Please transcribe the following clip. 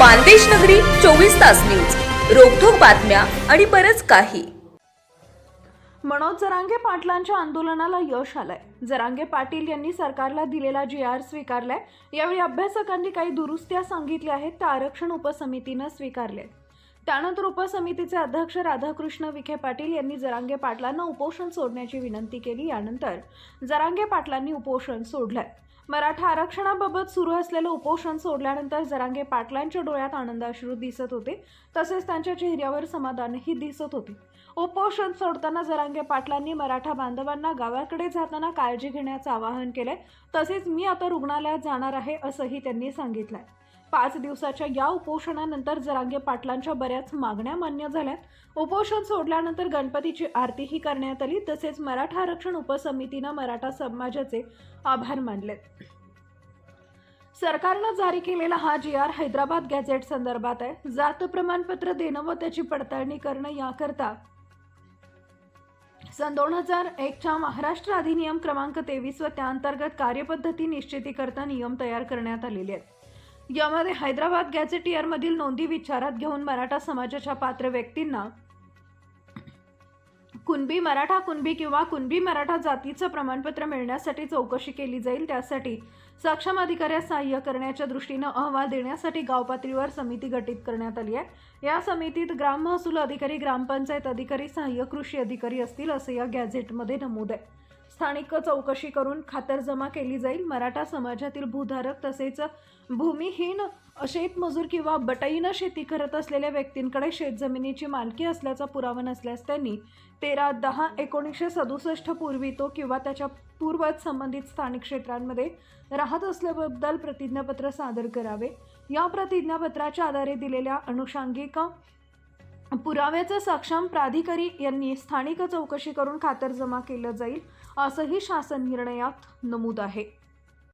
मानदेश नगरी चोवीस तास न्यूज. रोखोक बातम्या आणि बरच काही. मनोज जरांगे पाटलांच्या आंदोलनाला यश आलंय. जरांगे पाटील यांनी सरकारला दिलेला जी आर स्वीकारलाय. यावेळी अभ्यासकांनी काही दुरुस्त्या सांगितल्या आहेत त्या आरक्षण उपसमितीनं स्वीकारले त्यानंतर उपसमितीचे अध्यक्ष राधाकृष्ण विखे पाटील यांनी जरांगे पाटलांना उपोषण सोडण्याची विनंती केली. यानंतर जरांगे पाटलांनी उपोषण सोडलंय. मराठा आरक्षणाबाबत सुरू असलेलं उपोषण सोडल्यानंतर जरांगे पाटलांच्या डोळ्यात आनंदाश्रू दिसत होते. तसेच त्यांच्या चेहऱ्यावर समाधानही दिसत होते. उपोषण सोडताना जरांगे पाटलांनी मराठा बांधवांना गावाकडे जाताना काळजी घेण्याचं आवाहन केलंय. तसेच मी आता रुग्णालयात जाणार आहे असंही त्यांनी सांगितलंय. पाच दिवसाच्या या उपोषणानंतर जरांगे पाटलांच्या बऱ्याच मागण्या मान्य झाल्यात. उपोषण सोडल्यानंतर गणपतीची आरतीही करण्यात आली. तसेच मराठा आरक्षण उपसमितीनं मराठा समाजाचे आभार मानलेत. सरकारनं जारी केलेला हा जी आर हैदराबाद गॅझेट संदर्भात आहे. जात प्रमाणपत्र देणं व त्याची पडताळणी करणं याकरता सन दोन हजार एकच्या महाराष्ट्र अधिनियम क्रमांक तेवीस व त्याअंतर्गत कार्यपद्धती निश्चितीकरता नियम तयार करण्यात आलेले आहेत. यामध्ये हैदराबाद गॅझेटियरमधील नोंदी विचारात घेऊन मराठा समाजाच्या पात्र व्यक्तींना कुणबी मराठा कुणबी किंवा कुणबी मराठा जातीचं प्रमाणपत्र मिळण्यासाठी चौकशी केली जाईल त्यासाठी सक्षम अधिकाऱ्यास सहाय्य करण्याच्या दृष्टीनं अहवाल देण्यासाठी गाव पातळीवर समिती गठीत करण्यात आली आहे. या समितीत ग्राम महसूल अधिकारी ग्रामपंचायत अधिकारी सहाय्य कृषी अधिकारी असतील असं या गॅझेटमध्ये नमूद आहे. स्थानिक चौकशी करून खातरजमा केली जाईल. मराठा समाजातील भूधारक तसेच भूमिहीन शेतमजूर किंवा बटाईनं शेती करत असलेल्या व्यक्तींकडे शेतजमिनीची मालकी असल्याचा पुरावा नसल्यास त्यांनी तेरा दहा एकोणीसशे सदुसष्ट पूर्वी तो किंवा त्याच्या पूर्वत संबंधित स्थानिक क्षेत्रांमध्ये राहत असल्याबद्दल प्रतिज्ञापत्र सादर करावे. या प्रतिज्ञापत्राच्या आधारे दिलेल्या अनुषांगिका पुराव्याचं सक्षम प्राधिकारी यांनी स्थानिक चौकशी करून खातरजमा केलं जाईल असंही शासन निर्णयात नमूद आहे.